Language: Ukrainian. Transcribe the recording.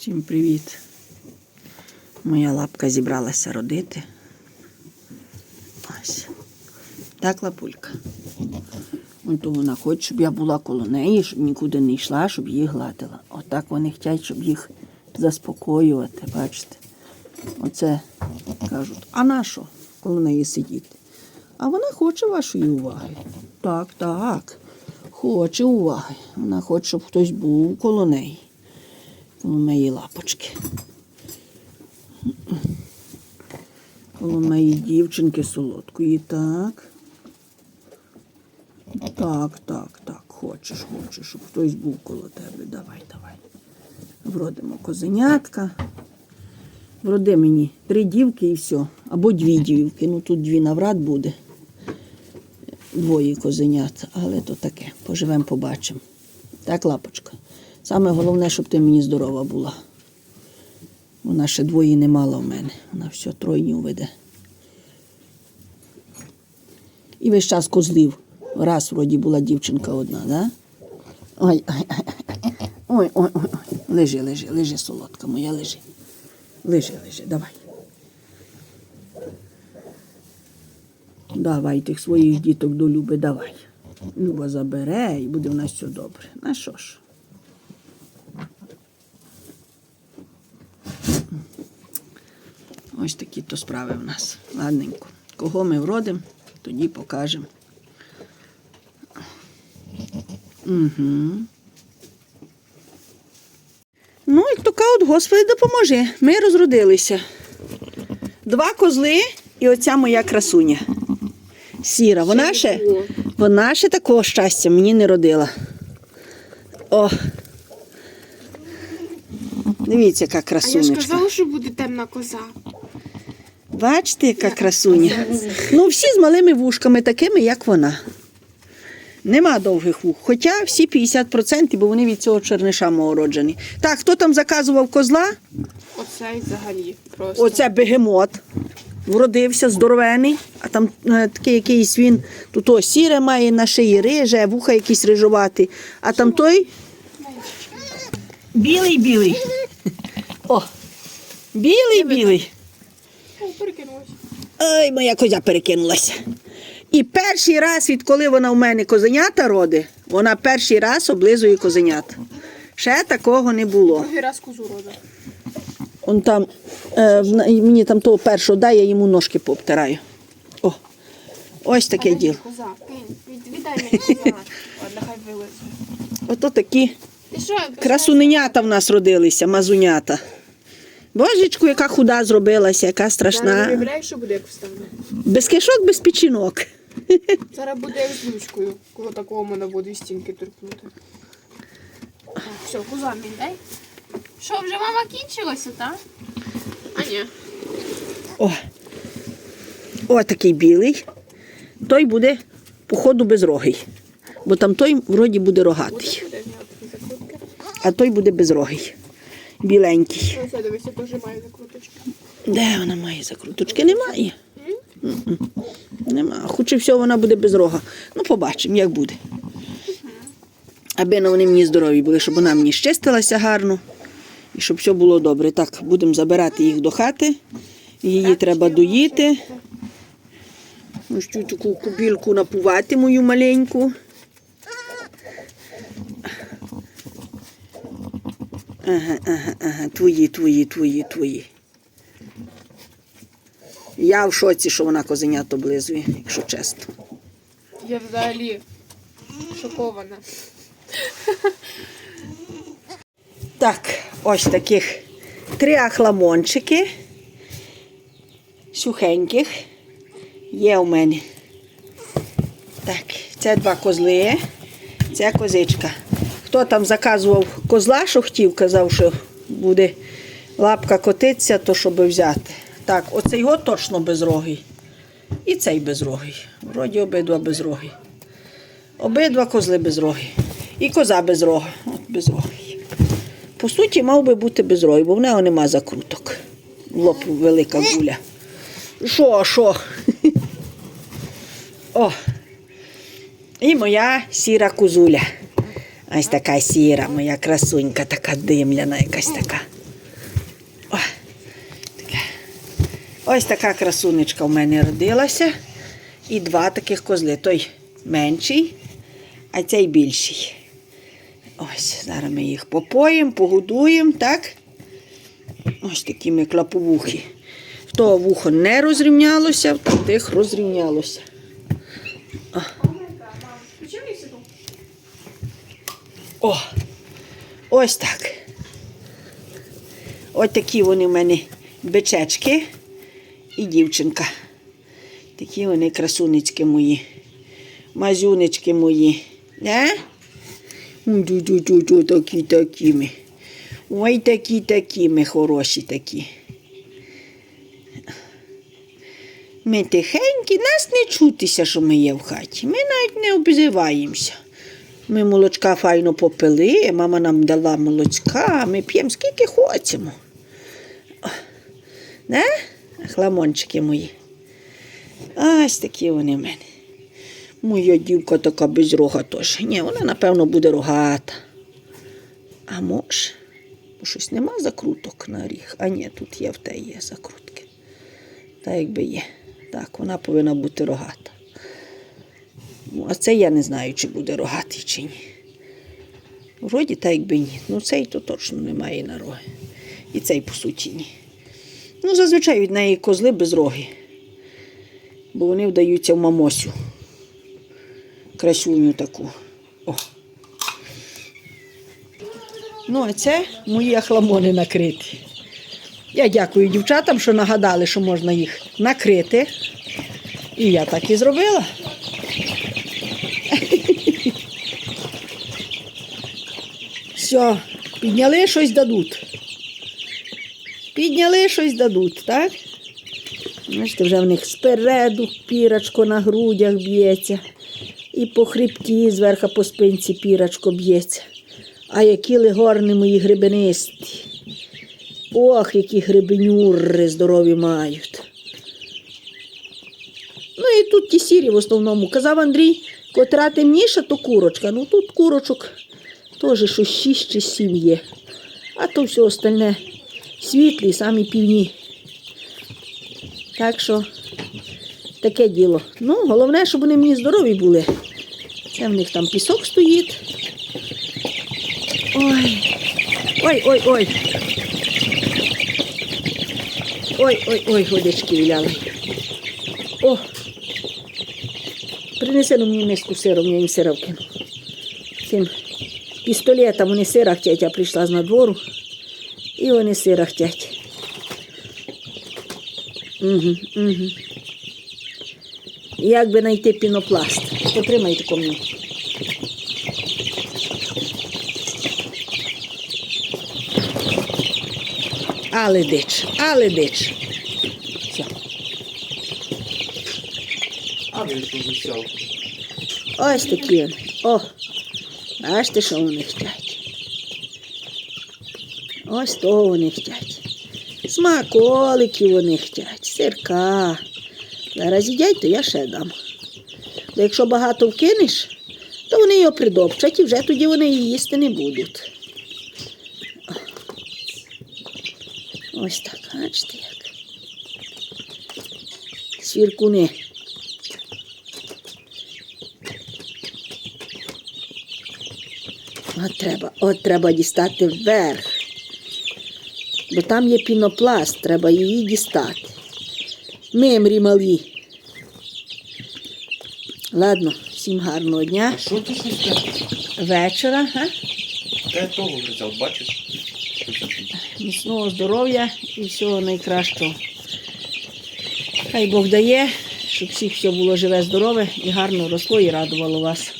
Всім привіт. Моя лапка зібралася родити. Ось. Так, лапулька. То вона хоче, щоб я була коло неї, щоб нікуди не йшла, щоб її гладила. Отак вони хочуть, щоб їх заспокоювати, бачите. Оце кажуть, а на що коло неї сидіти? А вона хоче вашої уваги. Так, так. Хоче уваги. Вона хоче, щоб хтось був коло неї. Коло моєї лапочки. Коло моєї дівчинки солодкої. Так. Так, так, так. Хочеш, хочеш, щоб хтось був коло тебе. Давай, давай. Вродимо козенятка. Вроди мені три дівки і все. Або дві дівки. Ну тут дві навряд буде. Двоє козенят, але то таке. Поживемо, побачимо. Так, лапочка. Саме головне, щоб ти мені здорова була. Вона ще двоє не мала в мене. Вона все тройню веде. І весь час козлів. Раз вроді була дівчинка одна, да? Ой, ой, ой, ой, ой, ой. Лежи, лежи, лежи, солодка моя, лежи. Лежи, лежи, давай. Давай тих своїх діток до Люби, давай. Люба забере і буде в нас все добре. На що ж? Ось такі то справи в нас. Ладненько. Кого ми вродимо, тоді покажемо. Угу. Ну, як то кажуть, Господи, допоможи. Ми розродилися. Два козли і оця моя красуня. Сіра. Вона ще, вона ще такого щастя мені не родила. О. Дивіться, яка А я ж красунечка. казала, що буде темна коза. Бачите, яка красуня. Ну, всі з малими вушками, такими, як вона. Нема довгих вух. Хоча всі 50%, бо вони від цього черниша мого. Так, хто там заказував козла? Оцей взагалі просто. Оце бегемот. Вродився, здоровений, а там е, такий якийсь він, тут ось сіре має на шиї риже, вуха якісь рижуваті. А там той білий білий. О, білий перекинулась. Ой, моя козя перекинулася. І перший раз, відколи вона в мене козенята роди, вона перший раз облизує козенят. Ще такого не було. Другий раз козу рода. Он там, е, мені там того першого дай, я йому ножки пообтираю. О, ось таке діло. Коза, віддай мені коза. Ладно, хай вилезе. Ото такі красуненята в нас родилися, мазунята. Божечку, яка худа зробилася, яка Зараз страшна. виявляєш, що буде як вставне. Без кишок, без печінок. Зараз буде як з ручкою, коли такого мене буде стінки торкнути. Так, все, коза мені дай. Що, вже мама кінчилася, так? А ні. О, о, такий білий. Той буде, походу, безрогий. Бо там той вроді буде рогатий, а той буде безрогий. Біленький. Ось, дивися, теж має закруточки. Де вона має закруточки? Немає. М-м. Нема. Хоче всього вона буде без рога. Ну, побачимо, як буде. Аби ну, вони мені здорові були, щоб вона мені щистилася гарно і щоб все було добре. Так, будемо забирати їх до хати. Її треба доїти. Ось цю таку кубілку напувати мою маленьку. Ага, ага, ага, твої, твої, твої, твої. Я в шоці, що вона козенят облизує, якщо чесно. Я взагалі шокована. Так, ось таких три ахламончики. Сухеньких. Є у мене. Так, це два козли, це козичка. Хто там заказував козла, що хотів, казав, що буде лапка котитися, то щоб взяти. Так, оцей його точно безрогий. І цей безрогий. Вроді обидва безрогі. Обидва козли безрогі. І коза безрога. От безрогий. По суті, мав би бути безрогий, бо в нього нема закруток. Лоб велика гуля. Що, що? О. І моя сіра кузуля. Ось така сіра моя красунька, така димляна, якась така. О, така. Ось така красунечка в мене родилася. І два таких козли. Той менший, а цей більший. Ось, зараз ми їх попоїмо, погодуємо, так? Ось такі ми клаповухи. В того вухо не розрівнялося, в тих розрівнялося. О. ось так. Ось такі вони в мене бичечки і дівчинка. Такі вони красунечки мої. Мазюнечки мої. Не? Такі такі ми. Ой, такі такі ми хороші такі. Ми тихенькі, нас не чутися, що ми є в хаті. Ми навіть не обзиваємося. Ми молочка файно попили, мама нам дала молочка, ми п'ємо скільки хочемо. Не? Хламончики мої. Ось такі вони в мене. Моя дівка така без рога теж. Ні, вона, напевно, буде рогата. А може, бо щось нема закруток на ріг. А ні, тут є в те є закрутки. Та якби є. Так, вона повинна бути рогата. Ну, а це я не знаю, чи буде рогатий, чи ні. Вроді так якби ні. Ну цей то точно немає на роги. І цей, по суті, ні. Ну, зазвичай від неї козли без роги. Бо вони вдаються в мамосю. Красуню таку. О. Ну, а це мої ахламони накриті. Я дякую дівчатам, що нагадали, що можна їх накрити. І я так і зробила. Все, підняли щось дадуть. Підняли щось дадуть, так? Бачите, вже в них спереду пірочко на грудях б'ється. І по хребті зверху по спинці пірочко б'ється. А які легорни мої грибенисті. Ох, які грибенюри здорові мають. Ну і тут ті сірі в основному. Казав Андрій, котра темніша, то курочка. Ну тут курочок теж що 6 чи 7 є. А то все остальне світлі, самі півні. Так що таке діло. Ну, головне, щоб вони мені здорові були. Це в них там пісок стоїть. Ой, ой, ой, ой. Ой, ой, ой, водички віляли. О! Принеси ну, мені миску з сиром, я їм сира вкину. Цим пістолетом вони сира хотять, я прийшла з надвору. І вони сира хотять. Угу, угу. Як би знайти пінопласт? Потримайте ко мені. Але дич, але дич. Все. А він що. Ось такі. О, бачите, що вони хочуть. Ось то вони хочуть. Смаколики вони хочуть, сирка. Зараз їдять, то я ще дам. Бо якщо багато вкинеш, то вони його придопчать і вже тоді вони її їсти не будуть. Ось так, бачите як. Свіркуни. От треба, от треба дістати вверх. Бо там є пінопласт, треба її дістати. Мемрі малі. Ладно, всім гарного дня. А що ти щось те? Вечора. Га? Те того взяв, бачиш? Міцного здоров'я і всього найкращого. Хай Бог дає, щоб всіх все було живе, здорове і гарно росло і радувало вас.